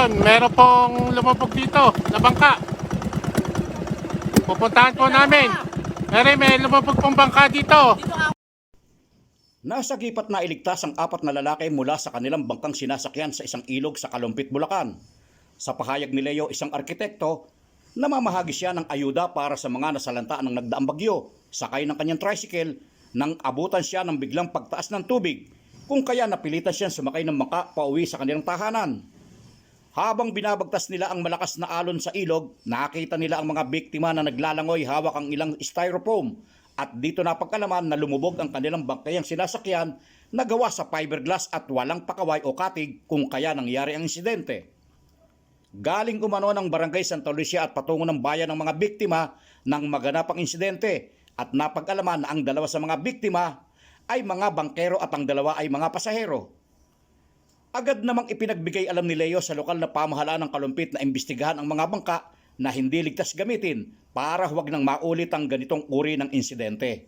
Ayun, meron pong lumubog dito na bangka. Pupuntahan po namin. Meron, may lumubog pong bangka dito. Nasa gipat na iligtas ang apat na lalaki mula sa kanilang bangkang sinasakyan sa isang ilog sa Kalumpit, Bulacan. Sa pahayag ni Leo, isang arkitekto, namamahagi siya ng ayuda para sa mga nasalanta ng nagdaang bagyo. Sakay ng kanyang tricycle nang abutan siya ng biglang pagtaas ng tubig kung kaya napilitan siyang sumakay ng bangka pauwi sa kanilang tahanan. Habang binabagtas nila ang malakas na alon sa ilog, nakita nila ang mga biktima na naglalangoy hawak ang ilang styrofoam at dito napagkalaman na lumubog ang kanilang bangkayang sinasakyan na gawa sa fiberglass at walang pakaway o katig kung kaya nangyari ang insidente. Galing umano ng barangay Santa Lucia at patungo ng bayan ng mga biktima ng maganapang insidente at napag-alaman na ang dalawa sa mga biktima ay mga bangkero at ang dalawa ay mga pasahero. Agad namang ipinagbigay alam ni Leo sa lokal na pamahalaan ng Kalumpit na imbestigahan ang mga bangka na hindi ligtas gamitin para huwag nang maulit ang ganitong uri ng insidente.